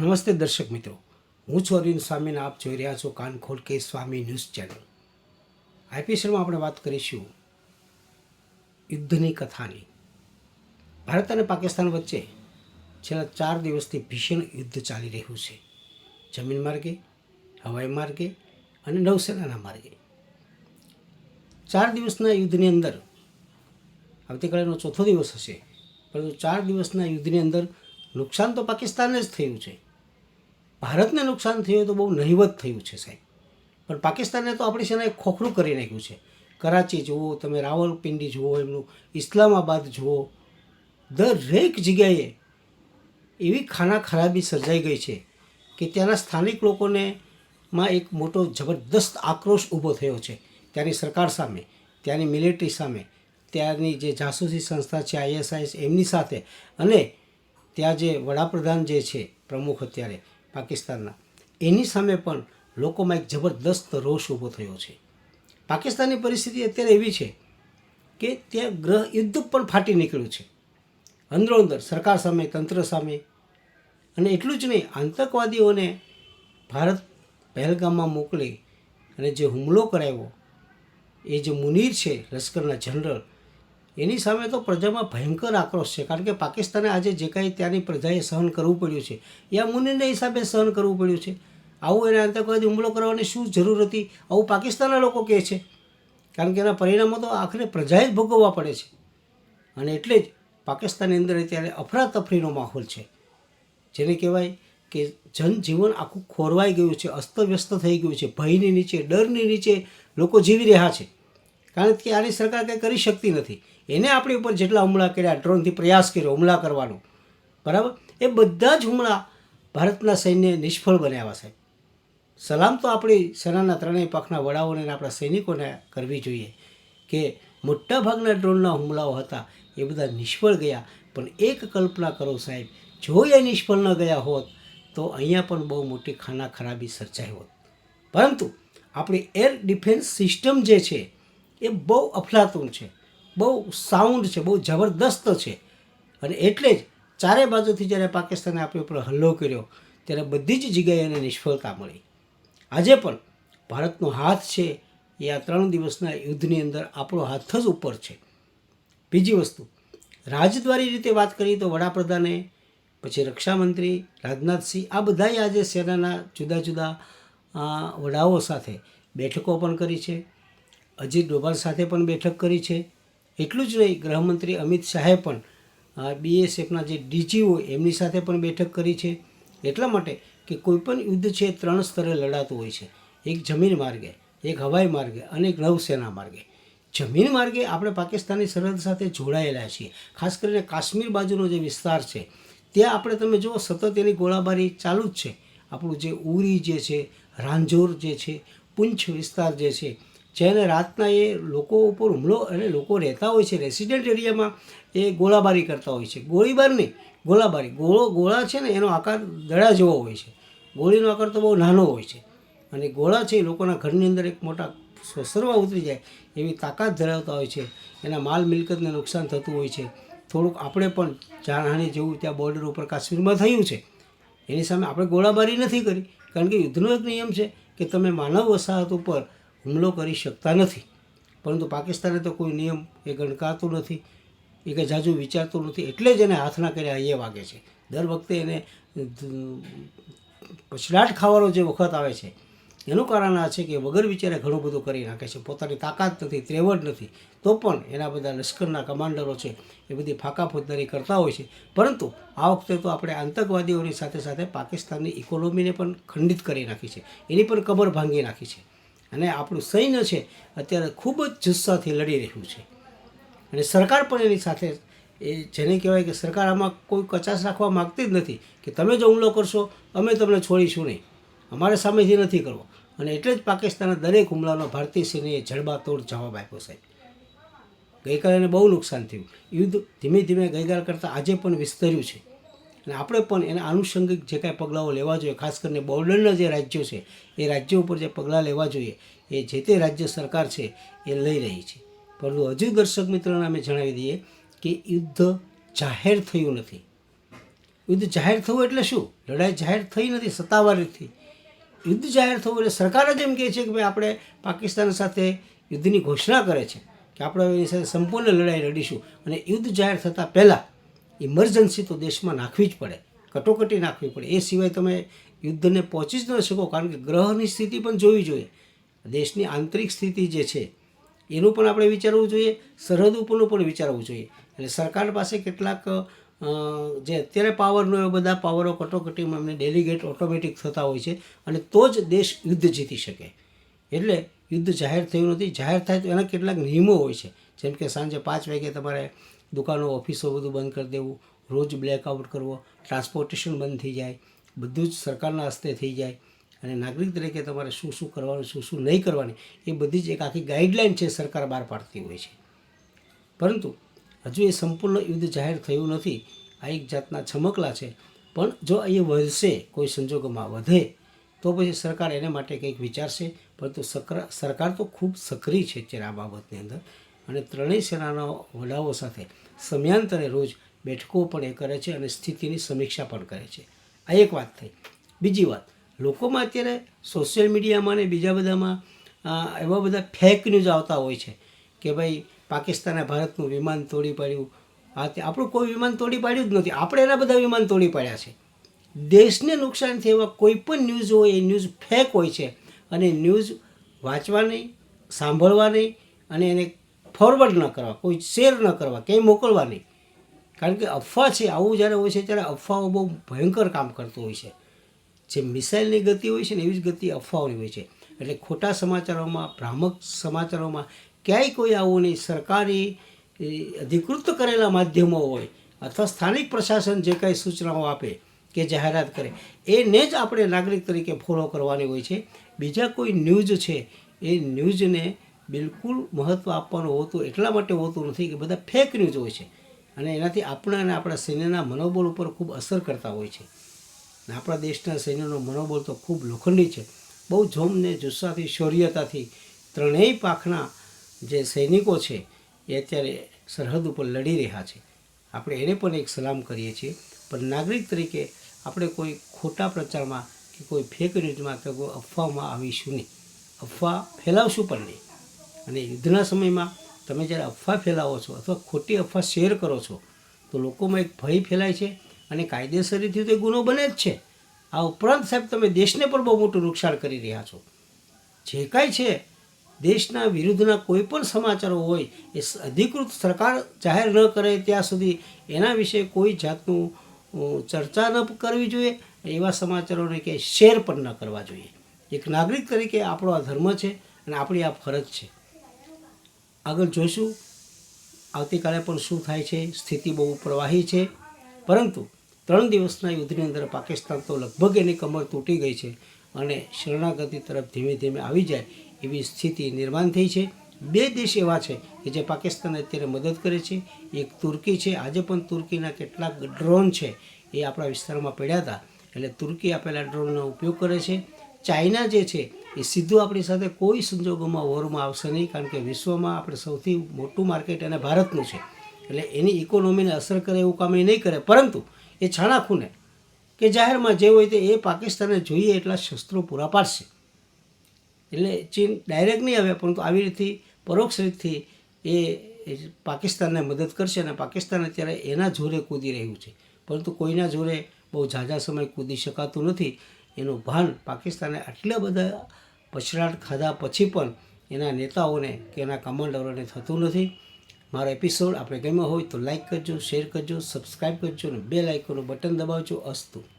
નમસ્તે દર્શક મિત્રો. હું છું અરવિંદ સ્વામીને આપ જોઈ રહ્યા છો કાન ખોલ કે સ્વામી ન્યૂઝ ચેનલ. આ એપિસોડમાં આપણે વાત કરીશું યુદ્ધની કથાની. ભારત અને પાકિસ્તાન વચ્ચે છેલ્લા ચાર દિવસથી ભીષણ યુદ્ધ ચાલી રહ્યું છે. જમીન માર્ગે, હવાઈ માર્ગે અને નૌસેનાના માર્ગે. ચાર દિવસના યુદ્ધની અંદર આવતીકાલેનો ચોથો દિવસ હશે, પરંતુ ચાર દિવસના યુદ્ધની અંદર નુકસાન તો પાકિસ્તાનને જ થયું છે. ભારતને નુકસાન થયું તો બહુ નહિવત થયું છે સાહેબ. પણ પાકિસ્તાને તો આપણી સેનાએ ખોખરું કરી નાખ્યું છે. કરાચી જુઓ, તમે રાવલપિંડી જુઓ, એમનું ઇસ્લામાબાદ જુઓ. દરેક જગ્યાએ એવી ખાના ખરાબી સર્જાઈ ગઈ છે કે ત્યાંના સ્થાનિક લોકોને માં એક મોટો જબરદસ્ત આક્રોશ ઊભો થયો છે. ત્યાંની સરકાર સામે, ત્યાંની મિલિટરી સામે, ત્યાંની જે જાસૂસી સંસ્થા છે, આઈએસઆઈએસ, એમની સાથે. અને ત્યાં જે વડાપ્રધાન જે છે, પ્રમુખ અત્યારે પાકિસ્તાનના. એની સામે પણ લોકોમાં એક જબરદસ્ત રોષ ઊભો થયો છે. પાકિસ્તાનની પરિસ્થિતિ અત્યારે એવી છે કે ત્યાં ગ્રહ યુદ્ધ પણ ફાટી નીકળ્યું છે. અંદરો અંદર સરકાર સામે, તંત્ર સામે. અને એટલું જ નહીં, આતંકવાદીઓને ભારત પહેલગામમાં મોકલી અને જે હુમલો કરાવ્યો, એ જે મુનીર છે લશ્કરના જનરલ એની સામે તો પ્રજામાં ભયંકર આક્રોશ છે, કારણ કે પાકિસ્તાને આજે જે કાંઈ ત્યાંની પ્રજાએ સહન કરવું પડ્યું છે, એ આ મુનીરના હિસાબે સહન કરવું પડ્યું છે. આવું એને આતંકવાદી હુમલો કરવાની શું જરૂર હતી? આવું પાકિસ્તાનના લોકો કહે છે. કારણ કે એના પરિણામો તો આખરે પ્રજાએ જ ભોગવવા પડે છે. અને એટલે જ પાકિસ્તાનની અંદર અત્યારે અફરાતફરીનો માહોલ છે. જેને કહેવાય કે જનજીવન આખું ખોરવાઈ ગયું છે, અસ્તવ્યસ્ત થઈ ગયું છે, ભયની નીચે, ડરની નીચે લોકો જીવી રહ્યા છે. કારણ કે આની સરકાર કંઈ કરી શકતી નથી. એને આપણી ઉપર જેટલા હુમલા કર્યા, ડ્રોનથી પ્રયાસ કર્યો, હુમલા કરવાનો. બરાબર? એ બધા જ હુમલા ભારતના સૈન્ય નિષ્ફળ બનાવ્યા સાહેબ સલામ તો આપણી સેનાના ત્રણેય પક્ષના વડાઓને આપણા સૈનિકોને કરવી જોઈએ કે મોટાભાગના ડ્રોનના હુમલાઓ હતા એ બધા નિષ્ફળ ગયા. પણ એક કલ્પના કરો સાહેબ, જો એ નિષ્ફળ ન ગયા હોત, તો અહીંયા પણ બહુ મોટી ખાના ખરાબી સર્જાઈ હોત. પરંતુ આપણી એર ડિફેન્સ સિસ્ટમ જે છે, એ બહુ અફલાતુન છે. બહુ સાઉન્ડ છે, બહુ જબરદસ્ત છે. અને એટલે જ ચારે બાજુથી જ્યારે પાકિસ્તાને આપણી ઉપર હલ્લો કર્યો, ત્યારે બધી જ જગ્યાએ એને નિષ્ફળતા મળી. આજે પણ ભારતનો હાથ છે, એ આ ત્રણ દિવસના યુદ્ધની અંદર આપણો હાથ જ ઉપર છે. બીજી વસ્તુ, રાજદ્વારી રીતે વાત કરીએ તો વડાપ્રધાને, પછી રક્ષામંત્રી રાજનાથસિંહ આ બધાએ આજે સેનાના જુદા જુદા વડાઓ સાથે બેઠકો પણ કરી છે. અજીત ડોભાલ સાથે પણ બેઠક કરી છે. એટલું જ નહીં, ગૃહમંત્રી અમિત શાહે પણ બીએસએફના જે ડીજી હોય, એમની સાથે પણ બેઠક કરી છે. એટલા માટે કે કોઈપણ યુદ્ધ છે, ત્રણ સ્તરે લડાતું હોય છે. એક જમીન માર્ગે, એક હવાઈ માર્ગે અને એક નૌસેના માર્ગે. જમીન માર્ગે આપણે પાકિસ્તાની સરહદ સાથે જોડાયેલા છીએ. ખાસ કરીને કાશ્મીર બાજુનો જે વિસ્તાર છે, ત્યાં આપણે તમે જુઓ, સતત એની ગોળાબારી ચાલુ જ છે. આપણું જે ઉરી જે છે, રાંજોર જે છે, પુંછ વિસ્તાર જે છે જેને રાતના એ લોકો ઉપર હુમલો અને લોકો રહેતા હોય છે રેસિડેન્ટ એરિયામાં એ ગોળાબારી કરતા હોય છે. ગોળીબાર નહીં, ગોળાબારી. ગોળો, ગોળા છે ને, એનો આકાર દડા જેવો હોય છે. ગોળીનો આકાર તો બહુ નાનો હોય છે. અને ગોળા છે એ લોકોના ઘરની અંદર એક મોટા સસરવા ઉતરી જાય, એવી તાકાત ધરાવતા હોય છે. એના માલ મિલકતને નુકસાન થતું હોય છે. થોડુંક આપણે પણ જાનહાની જેવું ત્યાં બોર્ડર ઉપર કાશ્મીરમાં થયું છે. એની સામે આપણે ગોળાબારી નથી કરી. કારણ કે યુદ્ધનો એક નિયમ છે કે તમે માનવ વસાહત ઉપર હુમલો કરી શકતા નથી. પરંતુ પાકિસ્તાને તો કોઈ નિયમ એ ગણકારતું નથી, એ કંઈ જાજુ વિચારતું નથી, એટલે જ એને હાથના કર્યા એ વાગે છે. દર વખતે એને પછડાટ ખાવાનો જે વખત આવે છે, એનું કારણ આ છે કે વગર વિચારે ઘણું બધું કરી નાખે છે. પોતાની તાકાત નથી, ત્રેવડ નથી, તો પણ એના બધા લશ્કરના કમાન્ડરો છે, એ બધી ફાંકા ફોજદારી કરતા હોય છે. પરંતુ આ વખતે તો આપણે આતંકવાદીઓની સાથે સાથે પાકિસ્તાનની ઇકોનોમીને પણ ખંડિત કરી નાખી છે. એની પણ કબર ભાંગી નાખી છે. અને આપણું સૈન્ય છે, અત્યારે ખૂબ જ જુસ્સાથી લડી રહ્યું છે. અને સરકાર પણ એની સાથે, એ જેને કહેવાય કે સરકાર આમાં કોઈ કચાશ રાખવા માગતી જ નથી કે તમે જો હુમલો કરશો, અમે તમને છોડીશું નહીં. અમારે સામેથી નથી કરવો. અને એટલે જ પાકિસ્તાનના દરેક હુમલાનો ભારતીય સેનાએ જડબાતોડ જવાબ આપ્યો સાહેબ. ગઈકાલે બહુ નુકસાન થયું. યુદ્ધ ધીમે ધીમે ગઈકાલ કરતાં આજે પણ વિસ્તર્યું છે. અને આપણે પણ એના આનુષંગિક જે કાંઈ પગલાઓ લેવા જોઈએ, ખાસ કરીને બોર્ડરના જે રાજ્યો છે, એ રાજ્યો ઉપર જે પગલાં લેવા જોઈએ, એ જે તે રાજ્ય સરકાર છે, એ લઈ રહી છે. પરંતુ હજુ દર્શક મિત્રોને અમે જણાવી દઈએ કે યુદ્ધ જાહેર થયું નથી. યુદ્ધ જાહેર થવું એટલે શું? લડાઈ જાહેર થઈ નથી, સત્તાવાર રીતે યુદ્ધ જાહેર થવું એટલે સરકાર જ એમ કહે છે કે ભાઈ આપણે પાકિસ્તાન સાથે યુદ્ધની ઘોષણા કરે છે કે આપણે એની સાથે સંપૂર્ણ લડાઈ લડીશું. અને યુદ્ધ જાહેર થતાં પહેલાં ઇમરજન્સી તો દેશમાં નાખવી જ પડે, કટોકટી નાખવી પડે. એ સિવાય તમે યુદ્ધને પહોંચી જ ન શકો, કારણ કે ગ્રહની સ્થિતિ પણ જોવી જોઈએ. દેશની આંતરિક સ્થિતિ જે છે, એનું પણ આપણે વિચારવું જોઈએ, સરહદ ઉપરનું પણ વિચારવું જોઈએ. એટલે સરકાર પાસે કેટલાક જે અત્યારે પાવરનો એ બધા પાવરો કટોકટીમાં એમને ડેલિગેટ ઓટોમેટિક થતા હોય છે અને તો જ દેશ યુદ્ધ જીતી શકે. એટલે યુદ્ધ જાહેર થયું નથી. જાહેર થાય તો એના કેટલાક નિયમો હોય છે. જેમ કે સાંજે પાંચ વાગે તમારે દુકાનો, ઓફિસો બધું બંધ કરી દેવું, રોજ બ્લેકઆઉટ કરવો ટ્રાન્સપોર્ટેશન બંધ થઈ જાય, બધું જ સરકારના હસ્તે થઈ જાય અને નાગરિક તરીકે તમારે શું શું કરવાનું, શું શું નહીં કરવાની, એ બધી જ એક આખી ગાઈડલાઈન છે સરકાર બહાર પાડતી હોય છે. પરંતુ હજુ એ સંપૂર્ણ યુદ્ધ જાહેર થયું નથી, આ એક જાતના છમકલા છે. પણ જો એ વધશે, કોઈ સંજોગોમાં વધે, તો પછી સરકાર એને માટે કંઈક વિચારશે. પરંતુ સરકાર તો ખૂબ સક્રિય છે અત્યારે આ બાબતની અંદર. અને ત્રણેય સેનાના વડાઓ સાથે સમયાંતરે રોજ બેઠકો પણ એ કરે છે અને સ્થિતિની સમીક્ષા પણ કરે છે. આ એક વાત થઈ. બીજી વાત, લોકોમાં અત્યારે સોશિયલ મીડિયામાં ને બીજા બધામાં એવા બધા ફેક ન્યૂઝ આવતા હોય છે કે ભાઈ પાકિસ્તાને ભારતનું વિમાન તોડી પાડ્યું. આ તે આપણું કોઈ વિમાન તોડી પાડ્યું જ નથી. આપણે એના બધા વિમાન તોડી પાડ્યા છે. દેશને નુકસાન થયા કોઈ પણ ન્યૂઝ હોય, એ ન્યૂઝ ફેક હોય છે. અને ન્યૂઝ વાંચવા નહીં, સાંભળવા નહીં અને એને ફોરવર્ડ ન કરવા, કોઈ શેર ન કરવા, ક્યાંય મોકલવા નહીં. કારણ કે અફવા છે, આવું જ્યારે હોય છે ત્યારે અફવાઓ બહુ ભયંકર કામ કરતું હોય છે. જે મિસાઇલની ગતિ હોય છે ને એવી જ ગતિ અફવાઓની હોય છે. એટલે ખોટા સમાચારોમાં, ભ્રામક સમાચારોમાં ક્યાંય કોઈ આવું નહીં. સરકારી અધિકૃત કરેલા માધ્યમો હોય અથવા સ્થાનિક પ્રશાસન જે કાંઈ સૂચનાઓ આપે કે જાહેરાત કરે, એને જ આપણે નાગરિક તરીકે ફોલો કરવાની હોય છે. બીજા કોઈ ન્યૂઝ છે, એ ન્યૂઝને બિલકુલ મહત્ત્વ આપવાનું હોતું, એટલા માટે હોતું નથી કે બધા ફેક ન્યૂઝ હોય છે. અને એનાથી આપણા અને આપણા સૈન્યના મનોબળ ઉપર ખૂબ અસર કરતા હોય છે. અને આપણા દેશના સૈન્યનો મનોબળ તો ખૂબ લોખંડી છે. બહુ જોમને જુસ્સાથી, શૌર્યતાથી ત્રણેય પાંખના જે સૈનિકો છે, એ અત્યારે સરહદ ઉપર લડી રહ્યા છે. આપણે એને પણ એક સલામ કરીએ છીએ. પણ નાગરિક તરીકે આપણે કોઈ ખોટા પ્રચારમાં કે કોઈ ફેક ન્યૂઝમાં કે કોઈ અફવામાં આવીશું નહીં. અફવા ફેલાવશું પણ નહીં. અને યુદ્ધના સમયમાં તમે જ્યારે અફવા ફેલાવો છો અથવા ખોટી અફવા શેર કરો છો, તો લોકોમાં એક ભય ફેલાય છે અને કાયદેસર રીતે તો ગુનો બને જ છે. આ ઉપરાંત સાહેબ, તમે દેશને પણ બહુ મોટું નુકસાન કરી રહ્યા છો. જે કાંઈ છે, દેશના વિરુદ્ધના કોઈ પણ સમાચારો હોય, એ અધિકૃત સરકાર જાહેર ન કરે ત્યાં સુધી એના વિશે કોઈ જાતનું ચર્ચા ન કરવી જોઈએ, એવા સમાચારોને કે શેર પણ ન કરવા જોઈએ. એક નાગરિક તરીકે આપણો આ ધર્મ છે અને આપણી આ ફરજ છે. આગળ જોઈશું. આવતીકાલે પણ શું થાય છે, સ્થિતિ બહુ પ્રવાહી છે. પરંતુ ત્રણ દિવસના યુદ્ધની અંદર પાકિસ્તાન તો લગભગ એની કમર તૂટી ગઈ છે અને શરણાગતિ તરફ ધીમે ધીમે આવી જાય એવી સ્થિતિ નિર્માણ થઈ છે. બે દેશ એવા છે કે જે પાકિસ્તાનને અત્યારે મદદ કરે છે. એક તુર્કી છે, આજે પણ તુર્કીના કેટલાક ડ્રોન છે એ આપણા વિસ્તારમાં પડ્યા હતા. એટલે તુર્કી આપેલા ડ્રોનનો ઉપયોગ કરે છે. ચાઇના જે છે એ સીધું આપણી સાથે કોઈ સંજોગોમાં વોરમાં આવશે નહીં, કારણ કે વિશ્વમાં આપણે સૌથી મોટું માર્કેટ અને ભારતનું છે. એટલે એની ઇકોનોમીને અસર કરે એવું કામ એ નહીં કરે. પરંતુ એ છાણાખૂને કે જાહેરમાં જે હોય તે એ પાકિસ્તાને જોઈએ એટલા શસ્ત્રો પૂરા પાડશે. એટલે ચીન ડાયરેક્ટ નહીં આવે, પરંતુ આવી રીતથી પરોક્ષ રીતથી એ પાકિસ્તાનને મદદ કરશે અને પાકિસ્તાન અત્યારે એના જોરે કૂદી રહ્યું છે. પરંતુ કોઈના જોરે બહુ ઝાઝા સમય કૂદી શકાતું નથી. એનું ભાન પાકિસ્તાને આટલા બધા પછડાટ ખાધા પછી પણ એના નેતાઓને કે એના કમાન્ડરોને થતું નથી. મારો એપિસોડ આપણે ગમ્યો હોય તો લાઈક કરજો શેર કરજો સબસ્ક્રાઈબ કરજો અને બે લાઇકોનું બટન દબાવજો અસ્તુ.